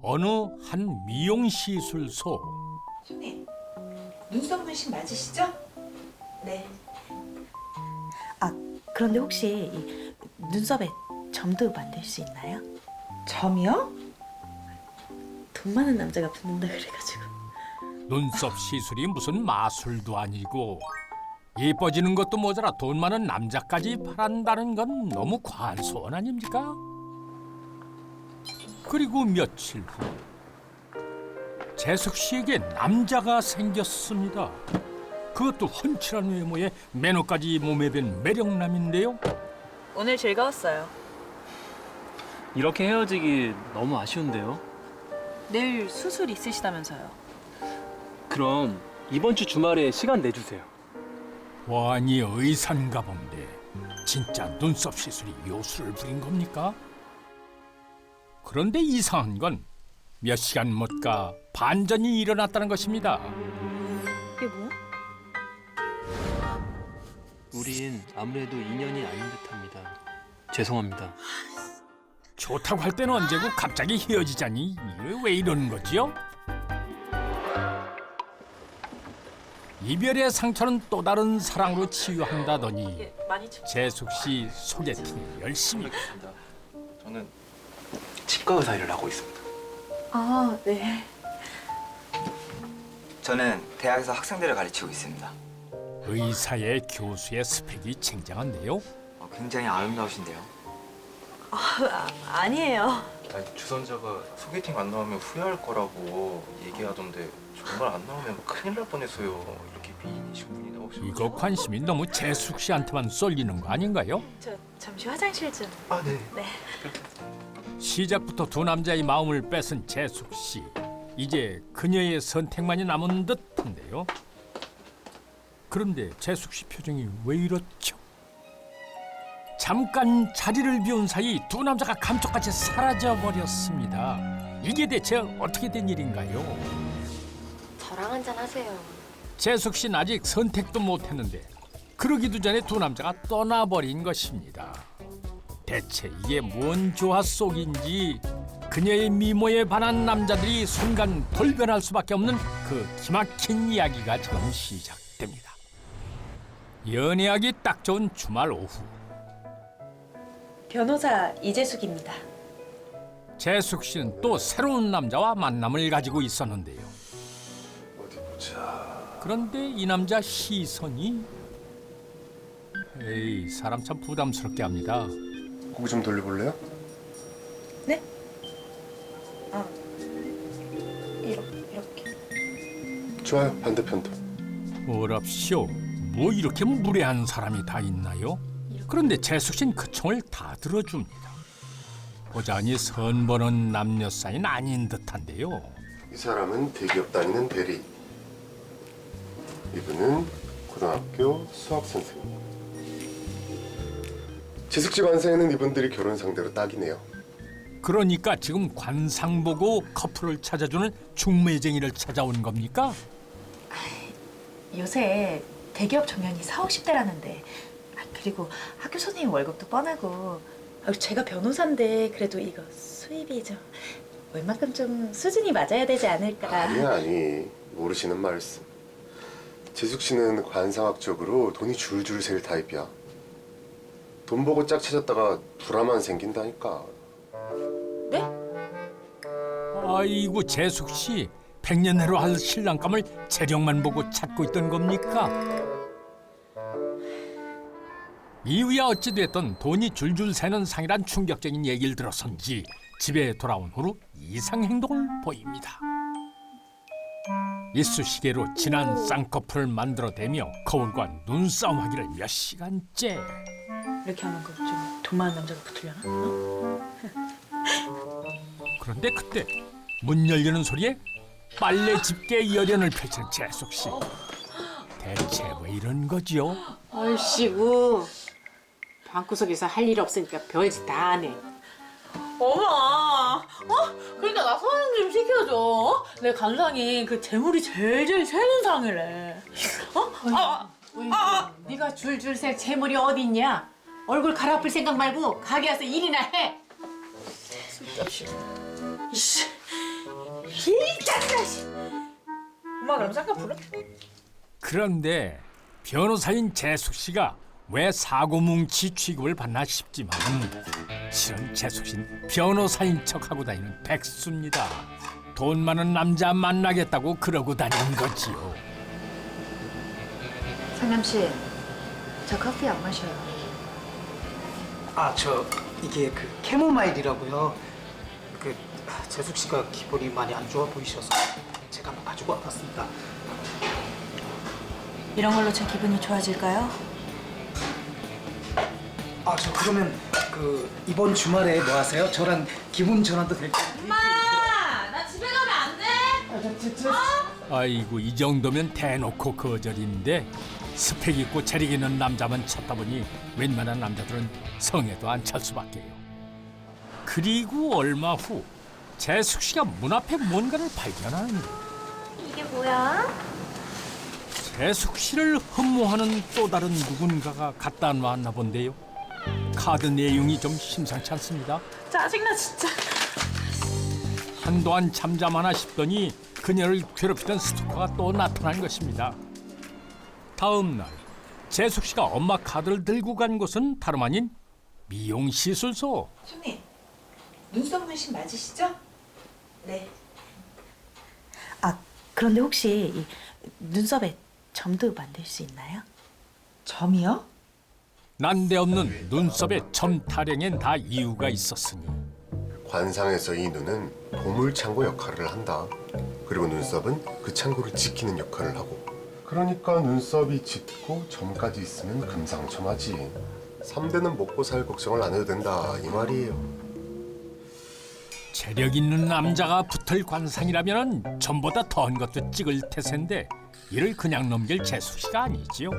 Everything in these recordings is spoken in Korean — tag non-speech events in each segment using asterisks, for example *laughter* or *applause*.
어느 한 미용 시술소. 손님, 눈썹 문신 맞으시죠? 네. 아, 그런데 혹시 이 눈썹에 점도 만들 수 있나요? 점이요? 돈 많은 남자가 붙는다 그래가지고. 눈썹 시술이 무슨 마술도 아니고 예뻐지는 것도 모자라 돈 많은 남자까지 바란다는 건 너무 과소원 아닙니까? 그리고 며칠 후 재석 씨에게 남자가 생겼습니다. 그것도 훤칠한 외모에 매너까지 몸에 밴 매력남인데요. 오늘 즐거웠어요. 이렇게 헤어지기 너무 아쉬운데요. 내일 수술 있으시다면서요. 그럼 이번 주 주말에 시간 내주세요. 완이 의사인가 본데 진짜 눈썹 시술이 요술을 부린 겁니까? 그런데 이상한 건 몇 시간 못 가 반전이 일어났다는 것입니다. 이게 뭐? 우린 아무래도 인연이 아닌 듯합니다. 죄송합니다. 좋다고 할 때는 언제고 갑자기 헤어지자니 이게 왜 이러는 거지요? 이별의 상처는 또 다른 사랑으로 치유한다더니. 재숙 씨 소개팅 열심히 저는 치과 의사 일을 하고 있습니다. 아, 네. 저는 대학에서 학생들을 가르치고 있습니다. 의사의 교수의 스펙이 쟁쟁한데요. 어, 굉장히 아름다우신데요. 아, 아니에요. 아니, 주선자가 소개팅 안 나오면 후회할 거라고 얘기하던데 정말 안 나오면 큰일 날 뻔했어요. 이렇게 미인이신 분이 나오셔서. 이거 관심이 너무 재숙 씨한테만 쏠리는 거 아닌가요? 저 잠시 화장실 좀. 아 네. 네. 시작부터 두 남자의 마음을 뺏은 재숙 씨. 이제 그녀의 선택만이 남은 듯한데요. 그런데 재숙 씨 표정이 왜 이렇죠? 잠깐 자리를 비운 사이 두 남자가 감쪽같이 사라져 버렸습니다. 이게 대체 어떻게 된 일인가요? 저랑 한잔 하세요. 재숙 씨는 아직 선택도 못했는데 그러기도 전에 두 남자가 떠나버린 것입니다. 대체 이게 뭔 조화 속인지 그녀의 미모에 반한 남자들이 순간 돌변할 수밖에 없는 그 기막힌 이야기가 지금 시작됩니다. 연애하기 딱 좋은 주말 오후 변호사 이재숙입니다. 재숙 씨는 또 새로운 남자와 만남을 가지고 있었는데요. 어디 보자. 그런데 이 남자 시선이 에이 사람 참 부담스럽게 합니다. 고기 좀 돌려볼래요? 네? 아, 이렇게. 이렇게. 좋아요 반대편도 뭐랍시오? 뭐 이렇게 무례한 사람이 다 있나요? 그런데 재숙 씨는 그 총을 다 들어줍니다. 보자니 선보는 남녀 사이는 아닌 듯한데요. 이 사람은 대기업 다니는 대리 이분은 고등학교 수학 선생님 지숙지 관세에는 이분들이 결혼 상대로 딱이네요. 그러니까 지금 관상 보고 커플을 찾아주는 중매쟁이를 찾아온 겁니까? 요새 대기업 정년이 4, 50대라는데. 아, 그리고 학교 선생님 월급도 뻔하고. 아, 제가 변호사인데 그래도 이거 수입이 좀 웬만큼 좀 수준이 맞아야 되지 않을까. 아니 아니. 모르시는 말씀. 지숙 씨는 관상학적으로 돈이 줄줄 셀 타입이야 돈 보고 짝 찾았다가 불화만 생긴다니까 아이고 재숙 씨 백년해로 할 신랑감을 재력만 보고 찾고 있던 겁니까? 이후야 어찌됐든 돈이 줄줄 새는 상이란 충격적인 얘기를 들어선지 집에 돌아온 후로 이상 행동을 보입니다. 이쑤시개로 진한 쌍꺼풀을 만들어대며 거울과 눈싸움하기를 몇 시간째. 이렇게 하는 거좀돈 많은 남자가 붙으려나? 어? *laughs* 그런데 그때 문 열리는 소리에 빨래 집게 열연을 펼치는 재숙 씨. 대체 왜 이런 거지요? 얼씨구 방구석에서 할 일 없으니까 별짓 다 하네 엄마, 어? 그러니까 나 선행 좀 시켜줘. 어? 내 간상이 그 재물이 제일 제일 새는 상이래. 어? 아, 어이구, 네가 줄줄 셀 재물이 어디 있냐 얼굴 갈아엎을 생각 말고 가게 와서 일이나 해 이씨, 짜증나 씨. 엄마 그럼 잠깐 불러. 그런데 변호사인 재숙 씨가 왜 사고뭉치 취급을 받나 싶지만 실은 재숙 씨는 변호사인 척하고 다니는 백수입니다. 돈 많은 남자 만나겠다고 그러고 다니는 거지요. 상남 씨, 저 커피 안 마셔요. 아 저 이게 그 캐모마일이라고요. 그 아, 재숙 씨가 기분이 많이 안 좋아 보이셔서 제가 한번 가지고 와봤습니다. 이런 걸로 제 기분이 좋아질까요? 아 저 그러면 그 이번 주말에 뭐 하세요? 저랑 기분 전환도 될 텐데. 엄마, 나 집에 가면 안 돼? 아이고 이 정도면 대놓고 거절인데 스펙 있고 재력 있는 남자만 찾다 보니 웬만한 남자들은 성에도 안 찰 수밖에요. 그리고 얼마 후 재숙 씨가 문 앞에 뭔가를 발견하는데 이게 뭐야? 재숙 씨를 흠모하는 또 다른 누군가가 갖다 놨나 본데요. 카드 내용이 좀 심상치 않습니다. 짜증나 진짜. 한동안 잠잠하나 싶더니 그녀를 괴롭히던 스토커가 또 나타난 것입니다. 다음 날 재숙 씨가 엄마 카드를 들고 간 곳은 다름 아닌 미용 시술소. 손님, 눈썹 문신 맞으시죠? 네. 아 그런데 혹시 이 눈썹에 점도 만들 수 있나요? 점이요? 난데없는 눈썹의 점 타령엔 다 이유가 있었으니 관상에서 이 눈은 보물 창고 역할을 한다. 그리고 눈썹은 그 창고를 지키는 역할을 하고. 그러니까 눈썹이 짙고 점까지 있으면 금상첨화지. 3대는 먹고 살 걱정을 안 해도 된다 이 말이에요. 재력 있는 남자가 붙을 관상이라면 전보다 더한 것도 찍을 태세인데 이를 그냥 넘길 재숙 씨가 아니지요.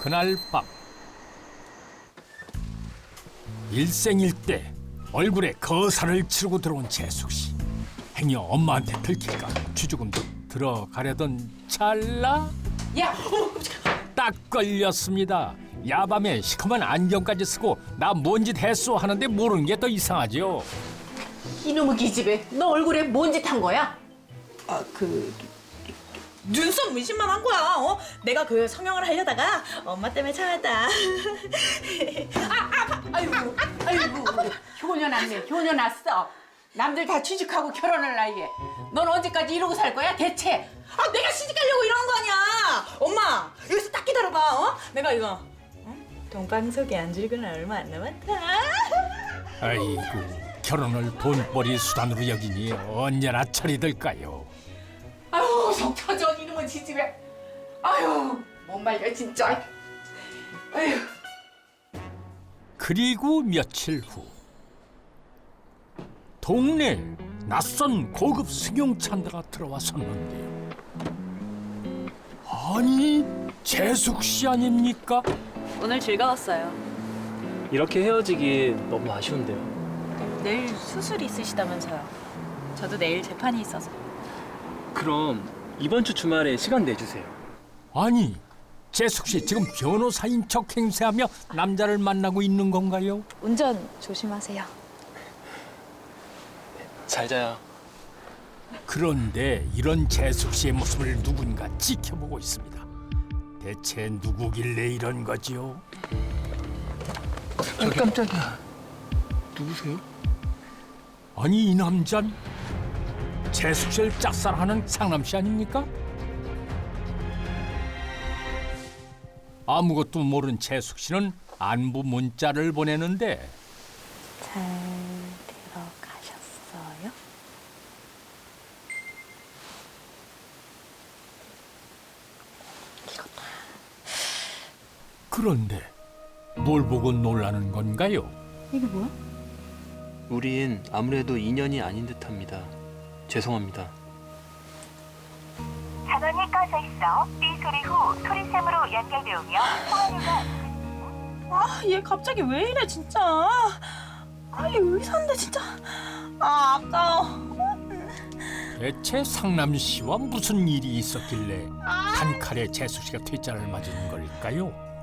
그날 밤 일생일대 얼굴에 거사를 치르고 들어온 재숙 씨. 행여 엄마한테 들킬까 쥐죽음도 들어가려던 찰나 야, 딱 걸렸습니다. 야밤에 시커먼 안경까지 쓰고 나 뭔 짓 했어 하는데 모르는 게 더 이상하죠. 이놈의 기집애, 너 얼굴에 뭔 짓 한 거야? 아 그 눈썹 문신만 한 거야. 어? 내가 그 성형을 하려다가 엄마 때문에 참았다. *laughs* 아이고, 아이고, *laughs* 효녀 났네, 효녀 났어. 남들 다 취직하고 결혼할 나이에 넌 언제까지 이러고 살 거야 대체? 아 내가 시집 가려고 이러는 거 아니야. 엄마 여기서 딱 기다려봐. 어? 내가 이거 어? 동방석에 앉을거나 얼마 안 남았다. *laughs* 아이고 결혼을 돈벌이 수단으로 여기니 언제나 처리될까요? 아유 속 터져 이놈의 지집애. 아유 못 말려 진짜. 아유. 그리고 며칠 후 동네에 낯선 고급 승용차 한 대가 들어왔었는데요. 아니 재숙 씨 아닙니까? 오늘 즐거웠어요. 이렇게 헤어지기 너무 아쉬운데요. 내일 수술 있으시다면서요. 저도 내일 재판이 있어서. 그럼 이번 주 주말에 시간 내주세요. 아니 재숙 씨 지금 변호사인 척 행세하며 남자를 만나고 있는 건가요? 운전 조심하세요. 잘 자요. 그런데 이런 재숙 씨의 모습을 누군가 지켜보고 있습니다. 대체 누구길래 이런 거지요? 어, 깜짝이야. 누구세요? 아니 이 남잔 재숙 씨를 짝사랑하는 상남 씨 아닙니까? 아무것도 모른 재숙 씨는 안부 문자를 보내는데 잘 들어가셨어요? 그런데 뭘 보고 놀라는 건가요? 이게 뭐야? 우린 아무래도 인연이 아닌 듯합니다. 죄송합니다. 전원이 꺼져 있어 삐 소리 후 소리샘으로 연결되오며 통화료가 아, 얘 갑자기 왜 이래 진짜. 아, 얘 의사인데 진짜. 아, 아까워. 대체 상남 씨와 무슨 일이 있었길래 단칼에 재숙 씨가 퇴짜를 맞은 걸까요?